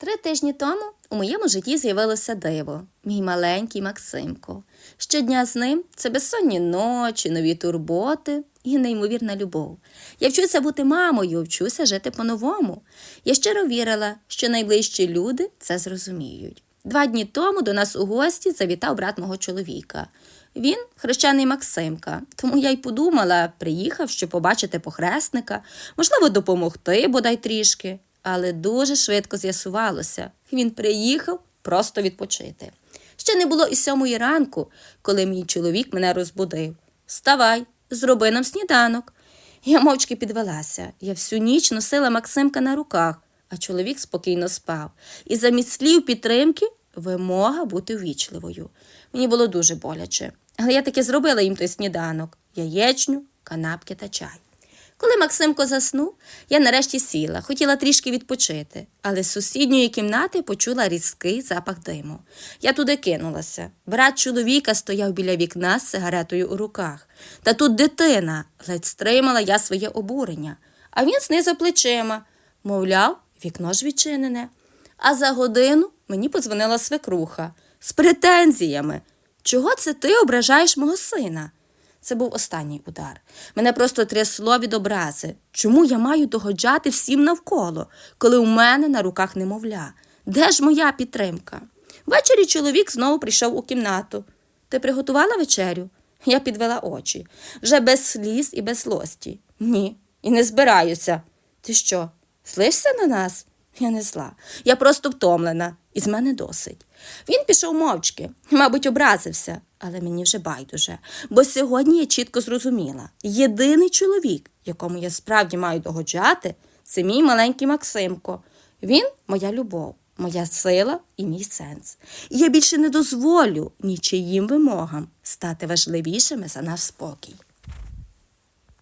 Три тижні тому у моєму житті з'явилося диво, мій маленький Максимко. Щодня з ним це безсонні ночі, нові турботи і неймовірна любов. Я вчуся бути мамою, вчуся жити по-новому. Я щиро вірила, що найближчі люди це зрозуміють. Два дні тому до нас у гості завітав брат мого чоловіка. Він хрещений Максимка, тому я й подумала, приїхав, щоб побачити похресника, можливо, допомогти бодай трішки. Але дуже швидко з'ясувалося, він приїхав просто відпочити. Ще не було і сьомої ранку, коли мій чоловік мене розбудив. Вставай, зроби нам сніданок. Я мовчки підвелася. Я всю ніч носила Максимка на руках, а чоловік спокійно спав. І замість слів підтримки вимога бути ввічливою. Мені було дуже боляче. Але я таки зробила їм той сніданок яєчню, канапки та чай. Коли Максимко заснув, я нарешті сіла, хотіла трішки відпочити, але з сусідньої кімнати почула різкий запах диму. Я туди кинулася. Брат чоловіка стояв біля вікна з сигаретою у руках. Та тут дитина, ледь стримала я своє обурення. А він знизав плечима. Мовляв, вікно ж відчинене. А за годину мені подзвонила свекруха з претензіями. Чого це ти ображаєш мого сина? Це був останній удар. Мене просто трясло від образи. Чому я маю догоджати всім навколо, коли у мене на руках немовля? Де ж моя підтримка? Ввечері чоловік знову прийшов у кімнату. Ти приготувала вечерю? Я підвела очі. Вже без сліз і без злості. Ні, і не збираюся. Ти що, злишся на нас? Я не зла. Я просто втомлена, і з мене досить. Він пішов мовчки, мабуть, образився, але мені вже байдуже. Бо сьогодні я чітко зрозуміла: єдиний чоловік, якому я справді маю догоджати, це мій маленький Максимко. Він моя любов, моя сила і мій сенс. Я більше не дозволю нічиїм вимогам стати важливішими за наш спокій.